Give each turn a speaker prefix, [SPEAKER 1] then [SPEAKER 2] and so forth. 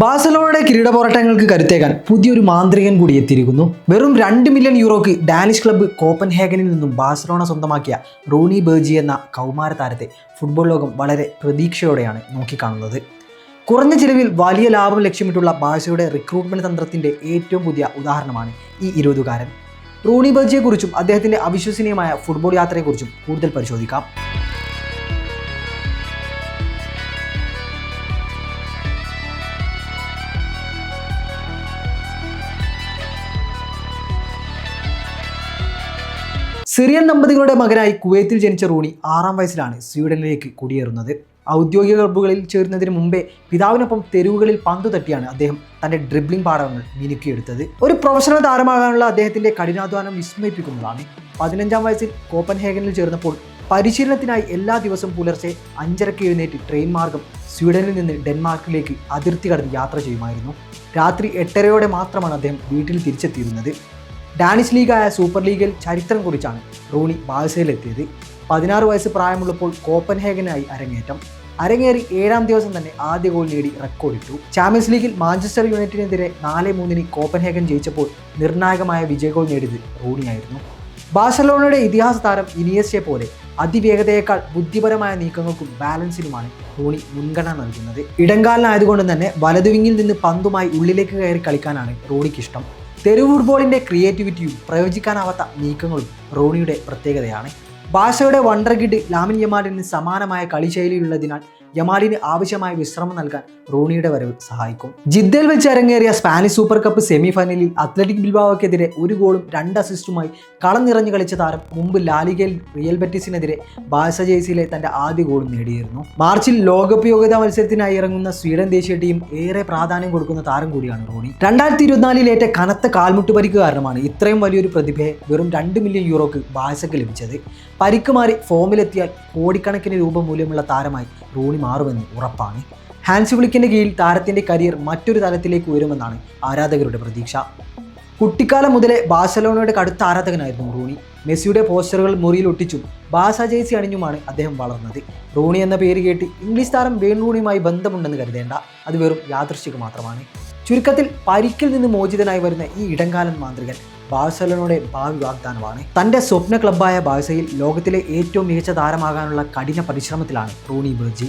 [SPEAKER 1] ബാഴ്സലോണയുടെ കിരീട പോരാട്ടങ്ങൾക്ക് കരുത്തേക്കാൻ പുതിയൊരു മാന്ത്രികൻ കൂടി എത്തിയിരിക്കുന്നു. വെറും രണ്ട് മില്യൺ യൂറോക്ക് ഡാനിഷ് ക്ലബ്ബ് കോപ്പൻഹേഗനിൽ നിന്നും ബാഴ്സലോണ സ്വന്തമാക്കിയ റൂണി ബേർജി എന്ന കൗമാര താരത്തെ ഫുട്ബോൾ ലോകം വളരെ പ്രതീക്ഷയോടെയാണ് നോക്കിക്കാണുന്നത്. കുറഞ്ഞ ചിലവിൽ വലിയ ലാഭം ലക്ഷ്യമിട്ടുള്ള ബാഴ്സയുടെ റിക്രൂട്ട്മെന്റ് തന്ത്രത്തിന്റെ ഏറ്റവും പുതിയ ഉദാഹരണമാണ് ഈ ഇരുപതുകാരൻ. റൂണി ബേർജിയെക്കുറിച്ചും അദ്ദേഹത്തിന്റെ അവിശ്വസനീയമായ ഫുട്ബോൾ യാത്രയെക്കുറിച്ചും കൂടുതൽ പരിശോധിക്കാം. സിറിയൻ ദമ്പതികളുടെ മകനായി കുവൈത്തിൽ ജനിച്ച റൂണി ആറാം വയസ്സിലാണ് സ്വീഡനിലേക്ക് കുടിയേറുന്നത്. ഔദ്യോഗിക ക്ലബ്ബുകളിൽ ചേരുന്നതിന് മുമ്പേ പിതാവിനൊപ്പം തെരുവുകളിൽ പന്തു തട്ടിയാണ് അദ്ദേഹം തന്റെ ഡ്രിബ്ലിംഗ് പാഠങ്ങൾ മിനുക്കിയെടുത്തത്. ഒരു പ്രൊഫഷണൽ താരമാകാനുള്ള അദ്ദേഹത്തിന്റെ കഠിനാധ്വാനം വിസ്മയിപ്പിക്കുന്നതാണ്. പതിനഞ്ചാം വയസ്സിൽ കോപ്പൻഹേഗനിൽ ചേർന്നപ്പോൾ പരിശീലനത്തിനായി എല്ലാ ദിവസവും പുലർച്ചെ അഞ്ചരക്ക് എഴുന്നേറ്റ് ട്രെയിൻ മാർഗം സ്വീഡനിൽ നിന്ന് ഡെൻമാർക്കിലേക്ക് അതിർത്തി കടന്ന് യാത്ര ചെയ്യുമായിരുന്നു. രാത്രി എട്ടരയോടെ മാത്രമാണ് അദ്ദേഹം വീട്ടിൽ തിരിച്ചെത്തിയിരുന്നത്. ഡാനിഷ് ലീഗായ സൂപ്പർ ലീഗിൽ ചരിത്രം കുറിച്ചാണ് റൂണി ബാഴ്സയിലെത്തിയത്. പതിനാറ് വയസ്സ് പ്രായമുള്ളപ്പോൾ കോപ്പൻഹേഗനായി അരങ്ങേറ്റം. അരങ്ങേറി ഏഴാം ദിവസം തന്നെ ആദ്യ ഗോൾ നേടി റെക്കോർഡിട്ടു. ചാമ്പ്യൻസ് ലീഗിൽ മാഞ്ചസ്റ്റർ യുണൈറ്റഡിനെതിരെ നാല് മൂന്നിന് കോപ്പൻഹേഗൻ ജയിച്ചപ്പോൾ നിർണായകമായ വിജയ ഗോൾ നേടിയത് റൂണിയായിരുന്നു. ബാഴ്സലോണയുടെ ഇതിഹാസ താരം ഇനിയസ്റ്റെ പോലെ അതിവേഗതയേക്കാൾ ബുദ്ധിപരമായ നീക്കങ്ങൾക്കും ബാലൻസിനുമാണ് റൂണി മുൻഗണന നൽകുന്നത്. ഇടങ്കാലനായതുകൊണ്ട് തന്നെ വലതുവിങ്ങിൽ നിന്ന് പന്തുമായി ഉള്ളിലേക്ക് കയറി കളിക്കാനാണ് റൂണിക്ക് ഇഷ്ടം തെരുവ് ഫുട്ബോളിന്റെ ക്രിയേറ്റിവിറ്റിയും പ്രയോജിക്കാനാവാത്ത നീക്കങ്ങളും റോണിയുടെ പ്രത്യേകതയാണ്. ബാഷയുടെ വണ്ടർ കിഡ് ലാമിൻ യമാലിന് സമാനമായ കളിശൈലിയുള്ളതിനാൽ യമാലിന് ആവശ്യമായ വിശ്രമം നൽകാൻ റോണിയുടെ വരവ് സഹായിക്കും. ജിദ്ദയിൽ വെച്ച് അരങ്ങേറിയ സ്പാനിഷ് സൂപ്പർ കപ്പ് സെമി ഫൈനലിൽ അത്ലറ്റിക് ബിൽബാവയ്ക്കെതിരെ ഒരു ഗോളും രണ്ട് അസിസ്റ്റുമായി കളം നിറഞ്ഞു കളിച്ച താരം മുമ്പ് ലാലിഗയിൽ റിയൽ ബെറ്റിസിനെതിരെ ബാഴ്സ ജേഴ്സിയിലെ തന്റെ ആദ്യ ഗോളും നേടിയിരുന്നു. മാർച്ചിൽ ലോകകപ്പ് യോഗ്യതാ മത്സരത്തിനായി ഇറങ്ങുന്ന സ്വീഡൻ ദേശീയ ടീം ഏറെ പ്രാധാന്യം കൊടുക്കുന്ന താരം കൂടിയാണ് റോണി. രണ്ടായിരത്തി ഇരുപത്തിനാലിലേറ്റ കനത്ത കാൽമുട്ട് പരിക്ക് കാരണമാണ് ഇത്രയും വലിയൊരു പ്രതിഭയെ വെറും രണ്ട് മില്യൺ യൂറോക്ക് ബാഴ്സക്ക് ലഭിച്ചത്. പരിക്ക് മാറി ഫോമിലെത്തിയാൽ കോടിക്കണക്കിന് രൂപ മൂല്യമുള്ള താരമായി റോണി മാറുമെന്ന് ഉറപ്പാണ്. ഹാൻസ് വിളിക്കിന്റെ കീഴിൽ താരത്തിന്റെ കരിയർ മറ്റൊരു തലത്തിലേക്ക് ഉയരുമെന്നാണ് ആരാധകരുടെ പ്രതീക്ഷ. കുട്ടിക്കാലം മുതലേ ബാഴ്സലോണയുടെ കടുത്ത ആരാധകനായിരുന്നു റൂണി. മെസ്സിയുടെ പോസ്റ്ററുകൾ മുറിയിൽ ഒട്ടിച്ചും ബാസ ജേഴ്സി അണിഞ്ഞുമാണ് അദ്ദേഹം വളർന്നത്. റൂണി എന്ന പേര് കേട്ട് ഇംഗ്ലീഷ് താരം വേൺ റൂണിയുമായി ബന്ധമുണ്ടെന്ന് കരുതേണ്ട അത് വെറും യാദൃശ്ചിക മാത്രമാണ്. ചുരുക്കത്തിൽ പരിക്കിൽ നിന്ന് മോചിതനായി വരുന്ന ഈ ഇടംകാലൻ മാന്ത്രികൻ ബാഴ്സലോണയുടെ ഭാവി വാഗ്ദാനമാണ്. തന്റെ സ്വപ്ന ക്ലബ്ബായ ബാഴ്സയിൽ ലോകത്തിലെ ഏറ്റവും മികച്ച താരമാകാനുള്ള കഠിന പരിശ്രമത്തിലാണ് റൂണി ബെർജി